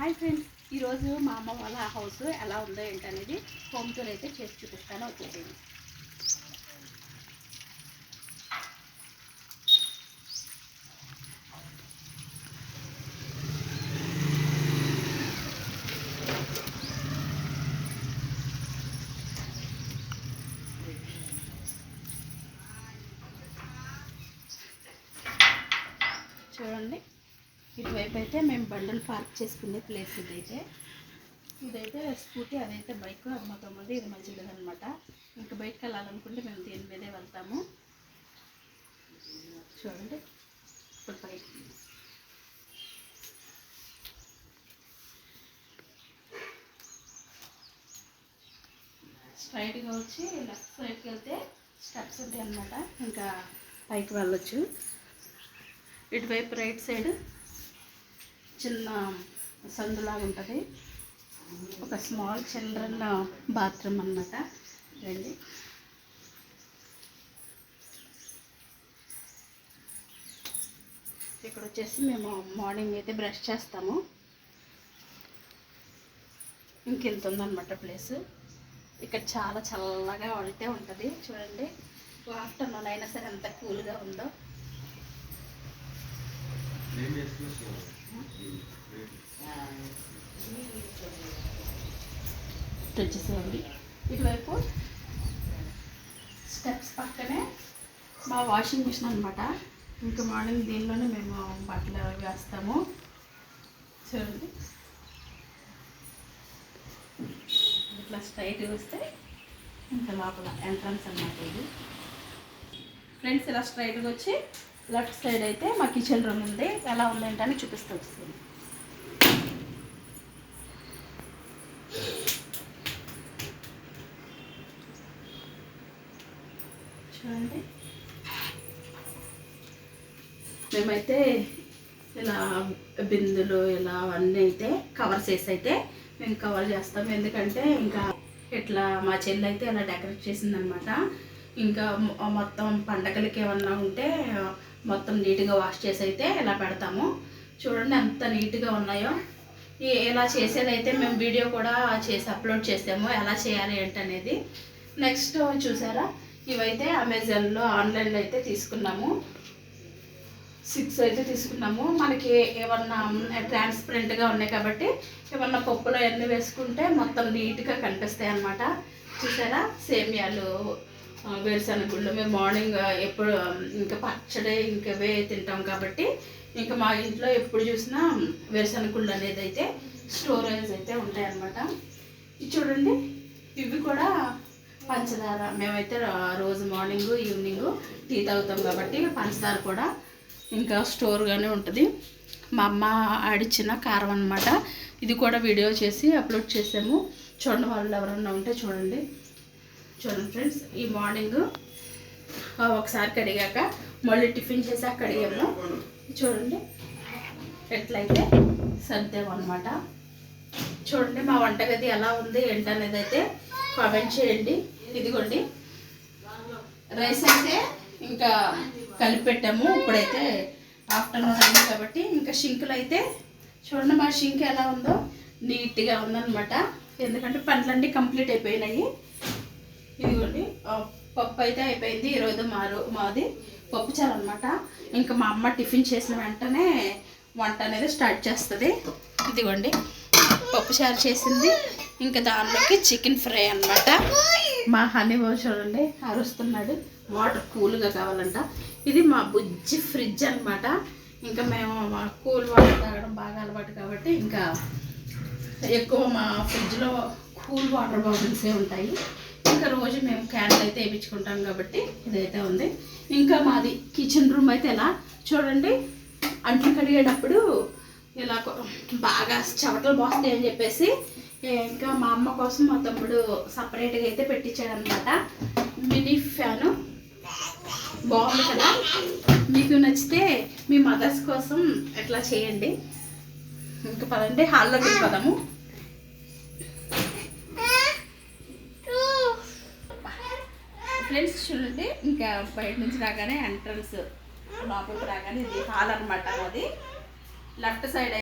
Hi friends ఈరోజు మా అమ్మ వాళ్ళ హౌస్ ఎలా ఉందో ఏంటనేది హోమ్ టూర్ అయితే చేసి చూపిస్తాను వచ్చేసేయండి చూడండి. ఇటువైపు అయితే మేము బండలు పార్క్ చేసుకునే ప్లేస్ ఇదైతే. ఇదైతే స్కూటీ అదైతే బైక్ అది మా ఇది మంచిది అనమాట ఇంకా బయటకు వెళ్ళాలనుకుంటే మేము దీని మీదే వెళ్తాము. చూడండి. ఇప్పుడు పైకి. స్ట్రైట్గా వచ్చి లెఫ్ట్ సైడ్కి వెళ్తే స్టెప్స్ ఉంటాయి అనమాట ఇంకా పైకి వెళ్ళొచ్చు. ఇటువైపు రైట్ సైడ్ చిన్న సందులాగా ఉంటుంది. ఒక స్మాల్ చిల్డ్రన్ బాత్రూమ్ అన్నమాట. రండి ఇక్కడ వచ్చేసి మేము మార్నింగ్ అయితే బ్రష్ చేస్తాము. ఇంకెంత ఉందన్నమాట ప్లేస్. ఇక్కడ చాలా చల్లగా అయితే ఉంటుంది. చూడండి. ఆఫ్టర్నూన్ అయినా సరే ఎంత కూల్గా ఉందో. ఇటు ఇటువైపు స్టెప్స్ పక్కనే మా వాషింగ్ మిషన్ అనమాట ఇంకా మార్నింగ్ దీనిలోనే మేము బట్టలు వేస్తాము. చూడండి. ఇట్లా స్ట్రైట్ వస్తే ఇంకా లోపల ఎంట్రన్స్ అన్నమాట ఇది. ఫ్రెండ్స్ ఇలా స్ట్రైట్గా వచ్చి లెఫ్ట్ సైడ్ అయితే మా కిచెన్ రూమ్ ఉంది. ఎలా ఉందేంటని చూపిస్తూ వస్తుంది. చూడండి. మేమైతే ఇలా బిందులు ఇలా అవన్నీ అయితే కవర్ చేసి అయితే మేము కవర్ చేస్తాం. ఎందుకంటే ఇంకా ఇట్లా మా చెల్లి అయితే ఇలా డెకరేట్ చేసిందనమాట. ఇంకా మొత్తం పండగలకి ఏమన్నా ఉంటే మొత్తం నీట్గా వాష్ చేసి అయితే ఇలా పెడతాము చూడండి ఎంత నీట్గా ఉన్నాయో. ఎలా ఇలా చేసేదైతే మేము వీడియో కూడా చేసి అప్లోడ్ చేసాము ఎలా చేయాలి ఏంటనేది. నెక్స్ట్ చూసారా? ఇవైతే అమెజాన్లో ఆన్లైన్లో అయితే తీసుకున్నాము. సిక్స్ అయితే తీసుకున్నాము. మనకి ఏమన్నా ట్రాన్స్పరెంట్గా ఉన్నాయి కాబట్టి ఏమన్నా పప్పులో ఎన్ని వేసుకుంటే మొత్తం నీట్గా కనిపిస్తాయి అన్నమాట చూసారా? సేమియాలు వేరుశనగుళ్ళు గుళ్ళు మేము మార్నింగ్ ఎప్పుడు ఇంకా పచ్చడి ఇంకవే తింటాం కాబట్టి ఇంకా మా ఇంట్లో ఎప్పుడు చూసినా వేరుశనగ గుళ్ళు అనేది అయితే స్టోరేజ్ అయితే ఉంటాయన్నమాట. ఇది చూడండి. ఇవి కూడా పంచదార. మేమైతే రోజు మార్నింగ్ ఈవినింగ్ టీ తాగుతాం కాబట్టి పంచదార కూడా ఇంకా స్టోర్గానే ఉంటుంది. మా అమ్మ ఆడిచ్చిన కారం అనమాట ఇది కూడా వీడియో చేసి అప్లోడ్ చేసాము. చూడండి వాళ్ళు ఎవరన్నా ఉంటే చూడండి. చూడండి ఫ్రెండ్స్ ఈ మార్నింగ్ ఒకసారి కడిగాక మళ్ళీ టిఫిన్ చేసాక కడిగాము. చూడండి ఎట్లయితే సర్దేమన్నమాట చూడండి మా వంటగది ఎలా ఉంది ఏంటనేది అయితే కామెంట్ చేయండి. ఇదిగోండి రైస్ అయితే ఇంకా కలిపి పెట్టాము ఇప్పుడైతే ఆఫ్టర్నూన్ అయింది కాబట్టి ఇంకా షింకులు అయితే చూడండి మా షింక్ ఎలా ఉందో నీట్గా ఉందన్నమాట. ఎందుకంటే పనులన్నీ కంప్లీట్ అయిపోయినాయి. ఇదిగోండి. పప్పు అయితే అయిపోయింది. ఈరోజు మారు మాది పప్పు చారు అనమాట ఇంకా మా అమ్మ టిఫిన్ చేసిన వెంటనే వంట అనేది స్టార్ట్ చేస్తుంది. ఇదిగోండి. పప్పు చారు చేసింది. ఇంకా దానిలోకి చికెన్ ఫ్రై అన్నమాట. మా హనీ బాబు చూడండి. అరుస్తున్నాడు. వాటర్ కూల్గా కావాలంట. ఇది మా బుజ్జి ఫ్రిడ్జ్ అన్నమాట. ఇంకా మేము మా కూల్ వాటర్ తాగడం బాగా అలవాటు కాబట్టి ఇంకా ఎక్కువ మా ఫ్రిడ్జ్లో కూల్ వాటర్ బాటిల్సే ఉంటాయి. ఇంకా రోజు మేము క్యాన్లు అయితే వేయించుకుంటాం కాబట్టి ఇదైతే ఉంది. ఇంకా మాది కిచెన్ రూమ్ అయితే ఎలా? చూడండి అంట్లు కడిగేటప్పుడు ఇలా బాగా చెమటలు పోస్తాయి అని చెప్పేసి ఇంకా మా అమ్మ కోసం మా తమ్ముడు సపరేట్గా అయితే పెట్టించాడు అనమాట మినీ ఫ్యాను. బాగుంది కదా? మీకు నచ్చితే మీ మదర్స్ కోసం ఎట్లా చేయండి? ఇంకా పదండి హాల్లోకి వెళ్ళిపోదాము. ఫ్రెండ్స్ చూడండి ఇంకా బయట నుంచి రాగానే ఎంట్రన్స్ లోపలికి రాగానే ఇది హాల్ అనమాట అది. Left side